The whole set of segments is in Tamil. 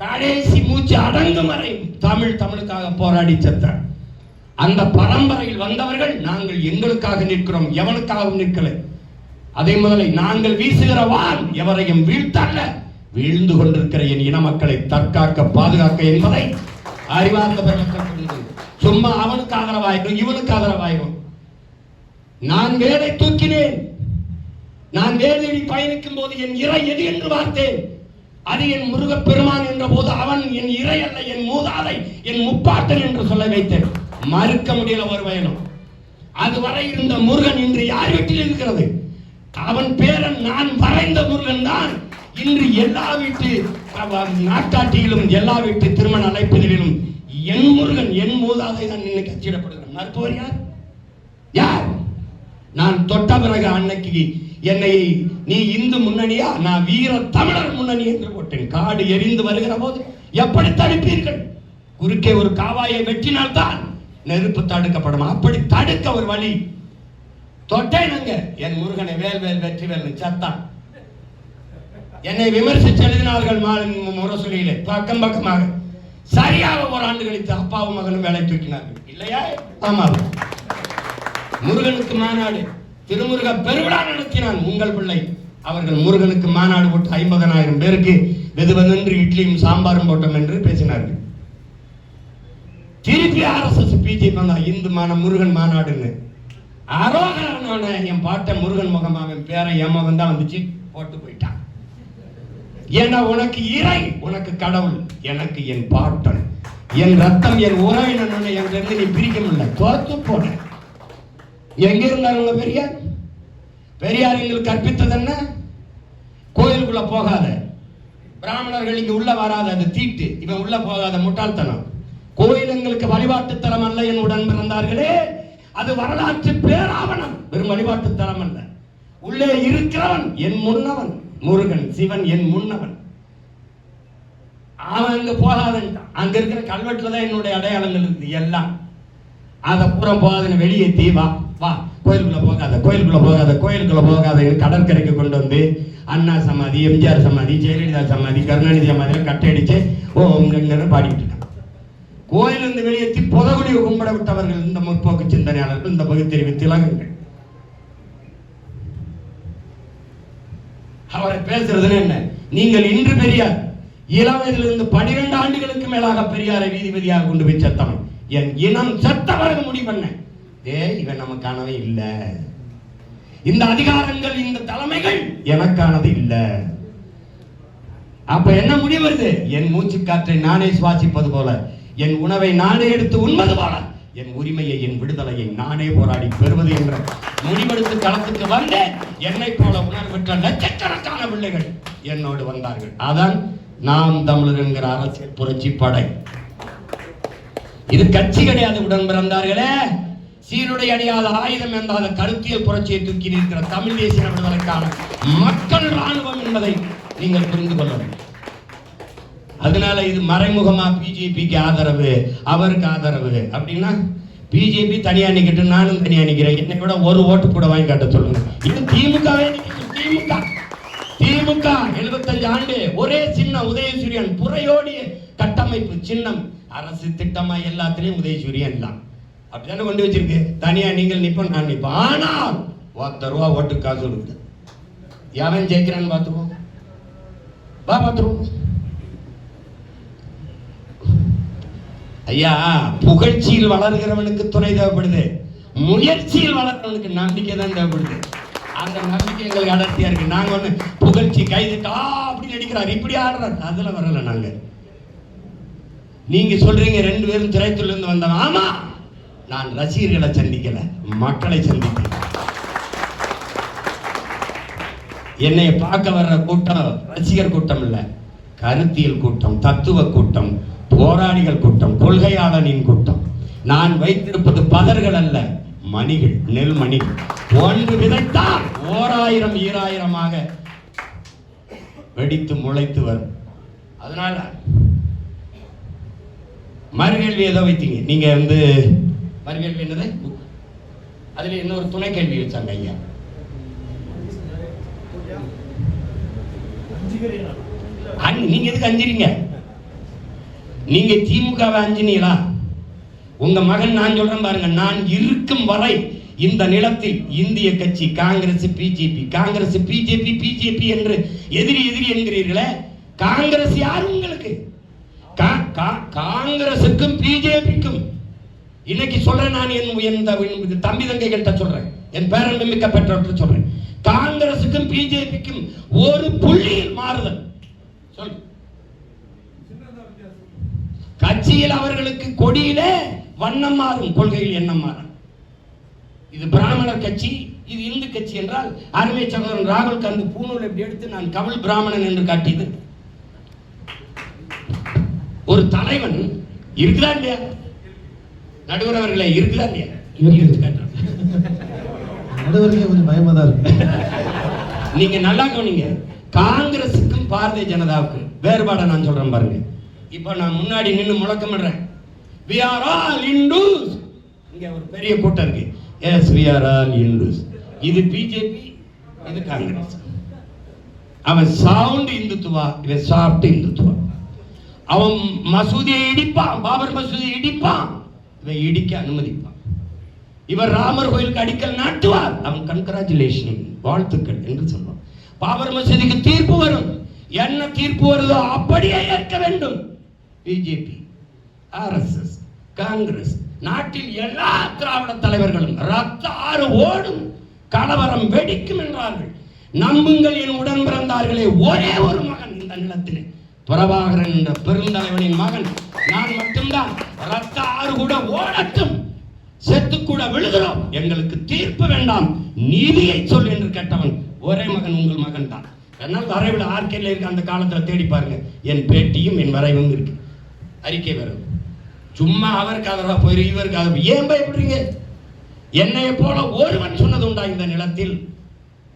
கடைசி மூச்சு அடங்கும் வரை தமிழ் தமிழுக்காக போராடி செத்தார் அந்த பரம்பரையில் வந்தவர்கள் நாங்கள் எங்களுக்காக நிற்கிறோம் எவனுக்காகவும் நிற்கல. அதே முதலை நாங்கள் வீசுகிற வான் எவரையும் வீழ்த்தல்ல. வீழ்ந்து கொண்டிருக்கிற என் இன மக்களை தற்காக்க பாதுகாக்க என்பதை அறிவார்ந்த பெருமக்கள் சும்மா அவனுக்கு ஆதரவாயிரும் இவனுக்கு ஆதரவாயிரும். நான் வேலை தூக்கினேன். நான் வேலையை பயணிக்கும் போது என் இறை எது என்று பார்த்தேன். அது என் முருகப் பெருமான் என்ற போது அவன் என் இறை அல்ல என் மூதாதை என் முப்பாட்டன் என்று சொல்ல வைத்தேன். மறுக்க முடியல ஒரு பயணம் அதுவரை இருந்த முருகன் இன்று யார் வீட்டில் இருக்கிறது? அவன் பேரன் நான் வரைந்த முருகன் தான். இன்று எல்லா வீட்டு நாட்டாட்டியிலும் நாட்காட்டியிலும் எல்லா வீட்டு திருமண அழைப்பதிலும் என் முருகன் என் மூதாதை தான் இன்னைக்கு அச்சிடப்படுகிறான் மறுப்பவர் யார்? யார்? நான் தொட்ட பிறகு அன்னைக்கு என்னை நீ இந்து முன்னணியா? நான் வீர தமிழர் முன்னணி என்று போட்டேன். காடு எரிந்து வருகிற போது எப்படி தடுப்பீர்கள்? குறுக்கே ஒரு காவாயை வெட்டினால் தான் நெருப்பு தடுக்கப்படும். அப்படி தடுக்க ஒரு வழி. தொட்டேனுங்க என் முருகனை வேல் வேல் வெற்றி வேல் சத்தான் என்னை விமர்சிச்சு எழுதினார்கள் மா- முரசொலியிலே. பக்கம் பக்கமாக. சரியாக ஒரு ஆண்டு கழித்து அப்பாவும் மகனும் வேலை தூக்கினார்கள். இல்லையா? ஆமா முருகனுக்கு மாநாடு. திருமுருக பெருவிழா நடத்தினான் உங்கள் பிள்ளை. அவர்கள் முருகனுக்கு மாநாடு போட்டு ஐம்பதனாயிரம் பேருக்கு வெதுவென்று இட்லியும் சாம்பாரும் போட்டோம் என்று பேசினார்கள். திருப்பி ஆர்எஸ்எஸ் பிஜேபி வந்தா இந்து மான முருகன் மாநாடுன்னு. அரோகரனான என் பாட்டை முருகன் முகமாக என் பேரன் என் மகன் தான் வந்துச்சு போட்டு போயிட்டான். ஏன்னா உனக்கு இறை உனக்கு கடவுள் எனக்கு என் பாட்டன். என் ரத்தம் என் உறவினன் எங்கிருந்து நீ பிரிக்க முடியல? தோத்து போன. எங்க இருந்தார் உங்க பெரியார்? பெரியார் எங்களுக்கு கற்பித்தது என்ன? கோயிலுக்குள்ள போகாத. பிராமணர்கள் இங்க உள்ள வராத அது தீட்டு. இவன் உள்ள போகாத முட்டாள்தனம். கோயில் எங்களுக்கு வழிபாட்டுத்தலம் அல்ல என் உடன் பிறந்தார்களே. அது வரலாற்று பேராவணம். வெறும் வழிபாட்டுத்தலம் அல்ல. உள்ளே இருக்கிறவன் என் முன்னவன். முருகன் சிவன் என் முன்னவன். அவன் அங்க போகாதன்ட்டான். அங்க இருக்கிற கல்வெட்டுல தான் என்னுடைய அடையாளங்கள் இருக்குது. எல்லாம். அதை புறம் போகாதுன்னு வெளியே தீவா வா. கோயிலுக்குள்ள போகாத கோயிலுக்குள்ள போகாத கோயிலுக்குள்ள போகாத. கடற்கரைக்கு கொண்டு வந்து அண்ணா சமாதி எம்ஜிஆர் சமாதி ஜெயலலிதா சமாதி கருணாநிதி சமாதி கட்டடிச்சு ஓம் கங்கன்னு பாடிட்டு இருக்கான் கோயிலிருந்து வெளியேற்றி புதகுடியை கும்பிட விட்டவர்கள் இந்த முற்போக்கு சிந்தனையாளர்கள் இந்த பகுத்தறிவு திலகங்கள் அவரை பேசுறதுன்னு என்ன? நீங்கள் இன்று பெரியார் இளம் வயதிலிருந்து பனிரெண்டு ஆண்டுகளுக்கு மேலாக பெரியாரை வீதிபதியாக கொண்டு போய் செத்தவன். என் இனம் செத்தவர்கள் முடிவு பண்ண ஏ இவன் நமக்கானவே இல்லை. இந்த அதிகாரங்கள் இந்த தலைமைகள் எனக்கானது இல்லை. அப்ப என்ன முடிவு வருது? என் மூச்சு காற்றை நானே சுவாசிப்பது போல என் உணவை நானே எடுத்து உண்பது போல என் உரிமையை என் விடுதலையை நானே போராடி பெறுவது என்ற முடிவெடுத்து களத்துக்கு வந்தேன் என்னை போல உணர்வற்ற லட்சக்கணக்கான பிள்ளைகள் என்னோடு வந்தார்கள். அதான் நாம் தமிழர் என்கிற அரசியல் புரட்சி படை. இது கட்சி கிடையாது உடன் பிறந்தார்களே. சீருடை அணியாத ஆயுதம் என்றாத கருத்தியல் புரட்சியை தூக்கி நிற்கிற தமிழ் தேசிய விடுதலைக்கான மக்கள் ராணுவம் என்பதை நீங்கள் புரிந்து கொள்ள வேண்டும். அதனால இது மறைமுகமா பிஜேபிக்கு ஆதரவு அவருக்கு ஆதரவு அப்படின்னா பிஜேபி தனியா நிக்கிட்டு நானும் தனியா நிக்கிறேன். என்னை விட ஒரு ஓட்டு கூட வாங்கி காட்ட சொல்லுங்க. இது திமுகவே திமுக. திமுக 75 ஆண்டு ஒரே சின்ன உதயசூரியன் புறையோடிய கட்டமைப்பு சின்னம். அரசு திட்டமா எல்லாத்துலயும் உதயசூரியன் தான். அப்படிதானே கொண்டு வச்சிருக்கு? தனியா நீங்கள் நிப்போம் நான் நிப்போம். ஆனால் ஒத்த ரூபா ஓட்டு காசு கொடுக்குது எவன் ஜெயிக்கிறான்னு பார்த்துருவோம் வா பார்த்துருவோம். ஐயா புகழ்ச்சியில் வளர்கிறவனுக்கு துணை தேவைப்படுது. முயற்சியில் வளர்றவனுக்கு நம்பிக்கை தான் தேவைப்படுது. அந்த நம்பிக்கை எங்களுக்கு அடர்த்தியா இருக்கு. நாங்க ஒண்ணு புகழ்ச்சி கைதுட்டா அப்படின்னு நடிக்கிறார் இப்படி ஆடுறாரு. அதுல வரல நாங்க. நீங்க சொல்றீங்க ரெண்டு பேரும் திரைத்துறையில இருந்து வந்தவன். ஆமா! நான் ரசிகர்களை சந்திக்கல மக்களை சந்திக்கிறேன் என்னை பார்க்க வர்ற கூட்டம் ரசிகர் கூட்டம் இல்ல கருத்தியல் கூட்டம் தத்துவ கூட்டம் போராளிகள் கூட்டம் கொள்கையாளனின் கூட்டம். நான் வைத்திருப்பது பதர்கள் அல்ல மணிகள் நெல் மணிகள். ஒன்று விதைத்தால் ஓராயிரம் ஈராயிரமாக வெடித்து முளைத்து வரும். அதனால மறுகேள்வி ஏதோ வைத்தீங்க. நீங்க வந்து மறுகேள்வி என்னது அதில் இன்னொரு துணை கேள்வி வச்சாங்க ஐயா. அஞ்சு நீங்க எதுக்கு அஞ்சிறீங்க? நீங்க திமுகவை அஞ்சினீங்களா? உங்க மகன் நான் சொல்றேன் பாருங்க நான் இருக்கும் வரை இந்த நிலத்தில் இந்திய கட்சி Congress BJP Congress BJP BJP என்று எதிரி எதிரி என்கிறீர்களே காங்கிரஸ் யார் உங்களுக்கு? கா- கா- காங்கிரசுக்கும் பிஜேபிக்கும் இன்னைக்கு சொல்றேன் நான் என் என் தம்பி தங்கைகள்கிட்ட சொல்றேன். என் பேரன் மிக்க பெற்றோர்கிட்ட சொல்றேன். காங்கிரசுக்கும் பிஜேபிக்கும் ஒரு புள்ளியில் மாறுதல். சொல் கட்சியில் அவர்களுக்கு கொடியிலே வண்ணம் மாறும் கொள்கையில் எண்ணம் மாறும். இது பிராமணர் கட்சி இது இந்து கட்சி என்றால் அருமை சகோதரன் ராகுல் காந்தி பூணூல் எப்படி எடுத்து நான் கமல் பிராமணன் என்று காட்டியது? ஒரு தலைவன் இருக்குதா இல்லையா? நடுவர் அவர்களே இருக்குதா. இல்லையா கொஞ்சம் பயமா தான் இருக்கு. நீங்க நல்லா கவனிங்க. காங்கிரசுக்கும் பாரதிய ஜனதாவுக்கும் வேறுபாடை நான் சொல்றேன் பாருங்க. இப்போ நான் முன்னாடி நின்னு முழக்கமிடுறேன் we are all hindus. இங்க ஒரு பெரிய கூட்டம் இருக்கு. Yes we are all hindus. இது பிஜேபி இது காங்கிரஸ். அவன் சவுண்ட் இந்துத்துவா இவன் சாஃப்ட் இந்துத்துவா. அவன் மசூதியை இடிப்பான் பாபர் மசூதியை இடிப்பான். இவன் இடிக்க அனுமதிப்பான். இவர் ராமர் கோயிலுக்கு அடிக்கல் நாட்டுவார். அவன் கன்கிராச்சுலேஷன் வாழ்த்துக்கள் என்று சொல்வான். பாபர் மசூதிக்கு தீர்ப்பு வரும். என்ன தீர்ப்பு வருதோ அப்படியே ஏற்க வேண்டும். பிஜேபி ஆர்எஸ்எஸ் காங்கிரஸ் நாட்டில் எல்லா திராவிட தலைவர்களும் ரத்த ஆறு ஓடும் கலவரம் வெடிக்கும் என்றார்கள். நம்புங்கள் என் உடன் பிறந்தார்களே ஒரே ஒரு மகன் இந்த நிலத்திலே. பிரபாகரன் என்ற பெருந்தலைவனின் மகன் நான் மட்டும்தான். ரத்த ஆறு கூட ஓடட்டும். செத்து கூட விழுகிறோம். எங்களுக்கு தீர்ப்பு வேண்டாம். நீதியை சொல் என்று கேட்டவன் ஒரே மகன் உங்கள் மகன் தான் என்னால் வரைவில் ஆர்கேல இருக்க அந்த காலத்துல தேடி பாருங்க. என் பேட்டியும் என் வரைவும் இருக்கு. அறிக்கை வரும். சும்மா அவருக்கு ஆதரவா போயிரு இவருக்கு ஆதரவு ஏன் பயப்படுறீங்க? என்னைய போல ஒருவன் சொன்னது உண்டா இந்த நிலத்தில்?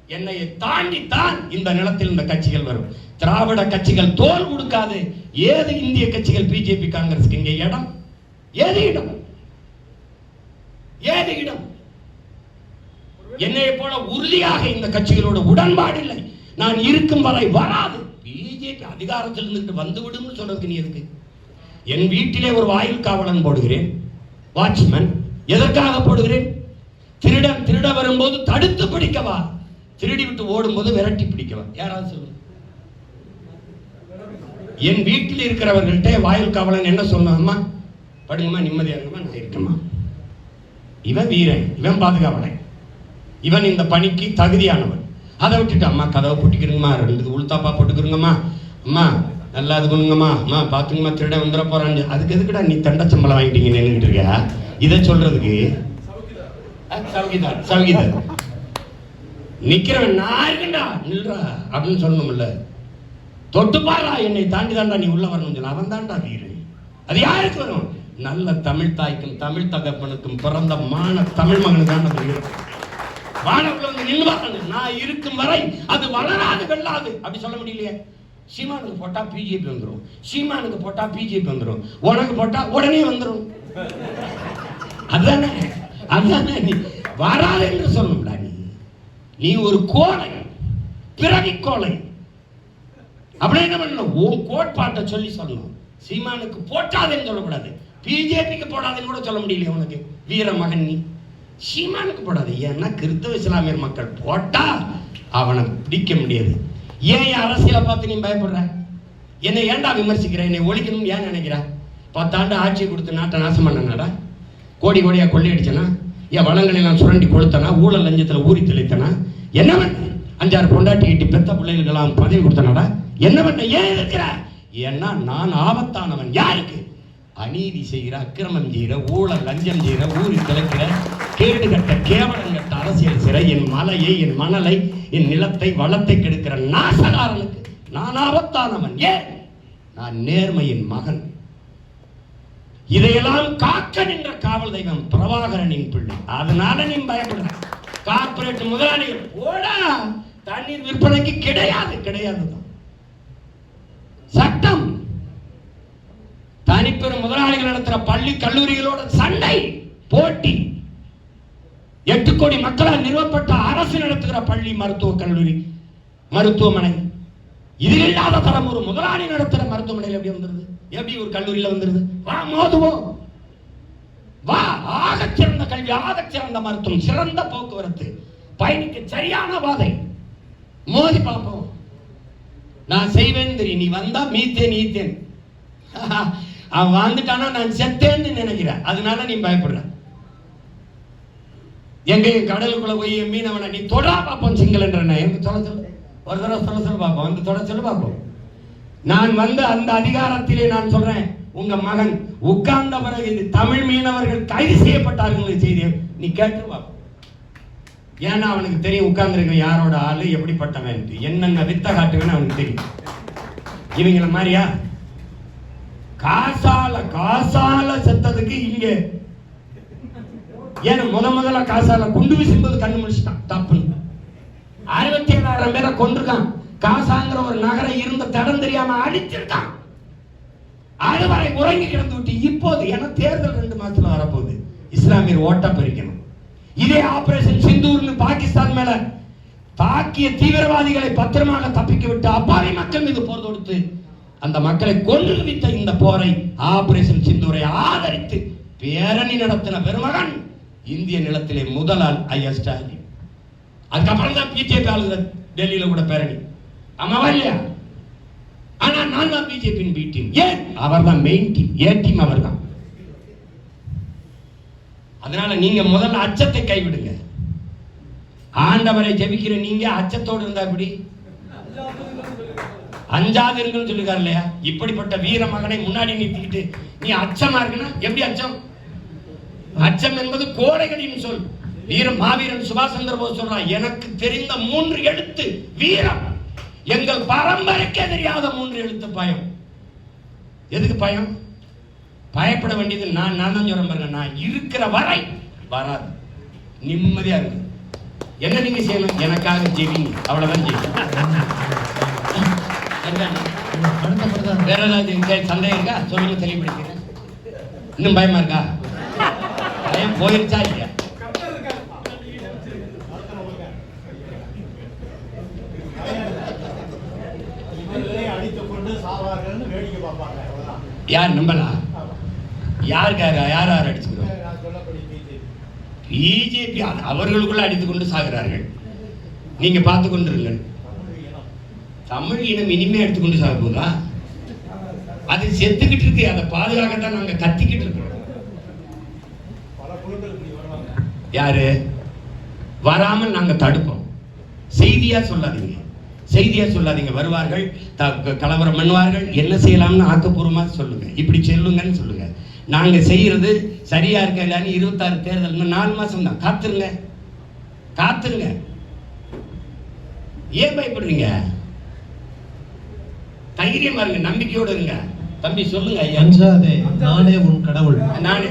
என்னையை தாண்டித்தான் இந்த நிலத்தில் இந்த கட்சிகள் வரும். திராவிட கட்சிகள் தோல் கொடுக்காது. ஏது இந்திய கட்சிகள் பிஜேபி காங்கிரஸ்க்கு இங்கே இடம்? ஏது இடம்? ஏது இடம்? என்னைய போல உறுதியாக இந்த கட்சிகளோட உடன்பாடு இல்லை. நான் இருக்கும் வரை வராது. பிஜேபி அதிகாரத்தில் இருந்துட்டு வந்து விடும்னு சொல்றதுக்கு நீ இருக்கு என் வீட்டிலே ஒரு வாயில் காவலன் போடுகிறேன். வாட்ச்மேன் எதற்காக போடுகிறேன்? திருடன் திருட வரும்போது தடுத்து பிடிக்கவா? திருடி விட்டு ஓடும்போது விரட்டி பிடிக்கவா? யாராவது சொல்லுங்க. என் வீட்டில் இருக்கிறவர்கள்ட்ட வாயில் காவலன் என்ன சொன்னாம்மா படுங்கம்மா நிம்மதியாக நான் இருக்கேம்மா. இவன் வீரன் இவன் பாதுகாவலன். இவன் இந்த பணிக்கு தகுதியானவன். அதை விட்டுட்டு அம்மா கதவை போட்டுக்கிறங்கம்மா ரெண்டு உளுத்தாப்பா போட்டுக்கிறங்கம்மா அம்மா நல்லா இது பண்ணுங்கம்மா. அம்மா பார்த்துங்கம்மா திருட வந்துட போறான்னு. அதுக்கு எதுக்குடா நீ தண்ட சம்பளம் வாங்கிட்டீங்க நின்றுட்டு இருக்க இதை சொல்றதுக்கு அஹ், சௌகிதார் நிற்கிறவன் நிக்கிறவன் நான் இருக்கேன்டா நில்றா அப்படின்னு சொல்லணும்ல. தொட்டுப்பாரா? என்னை தாண்டி தாண்டா நீ உள்ள வரணும் சொல்லி அவன் தாண்டா வீரு அது யாருக்கு வரும்? நல்ல தமிழ் தாய்க்கும் தமிழ் தகப்பனுக்கும் பிறந்த மான தமிழ் மகனுக்கு தான் அது இருக்கும் வானவுல வந்து நின்று நான் இருக்கும் வரை அது வளராது வெள்ளாது. அப்படி சொல்ல முடியலையே. சீமானுக்கு போட்டா பிஜேபி வந்துடும் சீமானுக்கு போட்டா பிஜேபி வந்துடும் உனக்கு போட்டா உடனே வந்துடும் அதானே? அதானே? நீ வராது என்று சொல்லணும்டா நீ. நீ ஒரு கோலை பிறவி கோலை அப்படியே என்ன பண்ணணும்? உன் கோட்பாட்டை சொல்லி சொல்லணும். சீமானுக்கு போட்டாதேன்னு சொல்லக்கூடாது. பிஜேபிக்கு போடாதேன்னு கூட சொல்ல முடியல உனக்கு. வீர மகன் நீ. சீமானுக்கு போடாது. ஏன்னா கிறிஸ்தவ இஸ்லாமியர் மக்கள் போட்டா அவனை பிடிக்க முடியாது. ஏன் என் அரசியலை பார்த்து நீ பயப்படுற? என்னை ஏன்டா விமர்சிக்கிற? என்னை ஒழிக்கணும்னு ஏன் நினைக்கிற? பத்தாண்டு ஆட்சியை கொடுத்து நாட்டை நாசம் பண்ணனாடா? கோடி கோடியா கொள்ளையடிச்சனா? என் வளங்களை எல்லாம் சுரண்டி கொளுத்தனா? ஊழல் லஞ்சத்துல ஊறி தெளித்தனா? என்ன பண்ண? அஞ்சாறு பொண்டாட்டி கிட்டி பெத்த பிள்ளைகளுக்கெல்லாம் பதவி கொடுத்தனடா என்ன பண்ண ஏன் இருக்கிற ஏன்னா நான் ஆபத்தானவன் யாருக்கு? அநீதி செய்கிற அக்கிரமம் செய்கிற ஊழல் லஞ்சம் செய்கிற ஊரி கிளக்கிற கேடு கட்ட கேவலம் கட்ட அரசியல் சிறை என் மலையை என் மணலை என் நிலத்தை வளத்தை கெடுக்கிற நாசகாரனுக்கு நான் ஆபத்தானவன் ஏன்? நான் நேர்மையின் மகன். இதையெல்லாம் காக்க நின்ற காவல் தெய்வம் பிரபாகரனின் பிள்ளை. அதனால நீ பயப்படுற கார்பரேட் முதலாளிகள் போடா தண்ணீர் விற்பனைக்கு கிடையாது கிடையாது. சட்டம். தனிப்பெரும் முதலாளிகள் நடத்துற பள்ளி கல்லூரிகளோட சண்டை போட்டி. எட்டு கோடி மக்களால் நிறுவப்பட்ட அரசு நடத்துகிற பள்ளி மருத்துவ கல்லூரி மருத்துவமனை. இது இல்லாத தரம் ஒரு முதலாளி நடத்துகிற மருத்துவமனையில் எப்படி வந்துருது? எப்படி ஒரு கல்லூரியில வந்துருது? வா மோதுவோம். வா ஆக சிறந்த கல்வி ஆக சிறந்த மருத்துவம் சிறந்த போக்குவரத்து. பயணிக்க சரியான பாதை. மோதி பார்ப்போம் நான் செய்வேன் தெரியும். நீ வந்தா மீத்தேன் ஈத்தேன். அவன் வாழ்ந்துட்டானா நான் செத்தேன்னு நினைக்கிறேன். அதனால நீ பயப்படுற. எங்கேயும் கடலுக்குள்ள போய் மீனவனை நீ தொடா பார்ப்போம் சிங்களன்றன எங்க சொல்ல சொல்லு. ஒரு தடவை சொல்ல சொல்ல பார்ப்போம் வந்து தொட சொல்ல பார்ப்போம் நான் வந்து அந்த அதிகாரத்திலே நான் சொல்றேன் உங்க மகன் உட்கார்ந்த பிறகு இது தமிழ் மீனவர்கள் கைது செய்யப்பட்டார்கள் செய்தி நீ கேட்டு பார்ப்போம் ஏன்னா அவனுக்கு தெரியும் உட்கார்ந்துருக்க யாரோட ஆளு எப்படிப்பட்டவன் என்னென்ன வித்த காட்டுவேன்னு அவனுக்கு தெரியும். இவங்கள மாதிரியா? காசால காசால செத்ததுக்கு இங்க. ஏன்னா முத முதல்ல காசால குண்டு வீசும்போது கண்ணு முடிச்சிட்டான் தப்புன்னு. அறுபத்தி ஏழாயிரம் பேரை கொண்டிருக்கான் காசாங்கிற ஒரு நகரம் இருந்த தடம் தெரியாம அடிச்சிருக்கான் அதுவரை உறங்கி கிடந்து விட்டு இப்போது ஏன்னா தேர்தல் ரெண்டு மாசத்துல வரப்போகுது. இஸ்லாமியர் ஓட்ட பிரிக்கணும். இதே ஆபரேஷன் சிந்தூர்னு பாகிஸ்தான் மேல தாக்கிய தீவிரவாதிகளை பத்திரமாக தப்பிக்க விட்டு அப்பாவி மக்கள் மீது போர் தொடுத்து அந்த மக்களை கொன்று வித்த இந்த போரை ஆபரேஷன் சிந்தூரை ஆதரித்து பேரணி நடத்தின பெருமகன் இந்திய நிலத்திலே முதலால் ஐஎஸ் ஐயா ஸ்டாலின். அதுக்கப்புறம் தான் பிஜேபி ஆளுங்க டெல்லியில கூட பேரணி. ஆமாவா இல்லையா? ஆனா நான் தான் பிஜேபியின் பி டீம் ஏன்? அவர் தான் மெயின் டீம் ஏ டீம் அவர் தான் அதனால நீங்க முதல்ல அச்சத்தை கைவிடுங்க. ஆண்டவரை ஜெபிக்கிற நீங்க அச்சத்தோடு இருந்தா எப்படி? அஞ்சாதிருங்கன்னு சொல்லிருக்காரு இல்லையா? இப்படிப்பட்ட வீர மகனை முன்னாடி நிறுத்திக்கிட்டு நீ அச்சமா இருக்குன்னா எப்படி அச்சம்? அச்சம் என்பது கோடைகளின் சொல். வீரம் மாவீரன் சுபாஷ் சந்திர போஸ் சொல்றான் எனக்கு தெரிந்த மூன்று எழுத்து வீரம். எங்கள் பரம்பரைக்கே தெரியாத மூன்று எழுத்து பயம். எதுக்கு பயம்? பயப்பட வேண்டியது நான் நான் தான் சொல்றேன் பாருங்க. நான் இருக்கிற வரை வராது. நிம்மதியா இருக்கு. என்ன நீங்க செய்யணும்? எனக்காக என்ன? அடுத்த பிரதான் வேற ஏதாவது சந்தேகம் இருக்கா? சொல்லுங்க தெளிவுபடுத்திக்கிறேன். இன்னும் பயமா இருக்கா? பயம் போயிருச்சா இல்லையா. யார் நம்பலாம் ஆமா. யாருக்காக? யார் யார் அடிச்சுக்கிறோம்? பிஜேபி. அவர்களுக்குள்ள அடித்துக் கொண்டு சாகிறார்கள். நீங்க பார்த்து கொண்டிருங்கள். தமிழ் இனம் இனம் எடுத்துக்கொண்டு சாக போதா அது செத்துக்கிட்டு இருக்கு. அதை பாதுகாக்கத்தான் நாங்க கத்திக்கிட்டு இருக்கிறோம். வருவாங்க. யாரு? வராமல் நாங்க தடுப்போம். செய்தியா சொல்லாதீங்க. செய்தியா சொல்லாதீங்க. வருவார்கள் கலவரம் பண்ணுவார்கள். என்ன செய்யலாம்னு ஆக்கப்பூர்வமா சொல்லுங்க. இப்படி சொல்லுங்கன்னு சொல்லுங்க. நாங்க செய்யறது சரியா இருக்க இல்லைன்னு இருபத்தாறு தேர்தல் இன்னும் நாலு மாசம் தான் காத்துருங்க. காத்துருங்க. ஏன் பயப்படுறீங்க? தைரியமா இருங்க நம்பிக்கையோட இருங்க. தம்பி சொல்லுங்க ஐயா. அஞ்சாதே நானே உன் கடவுள். நான்.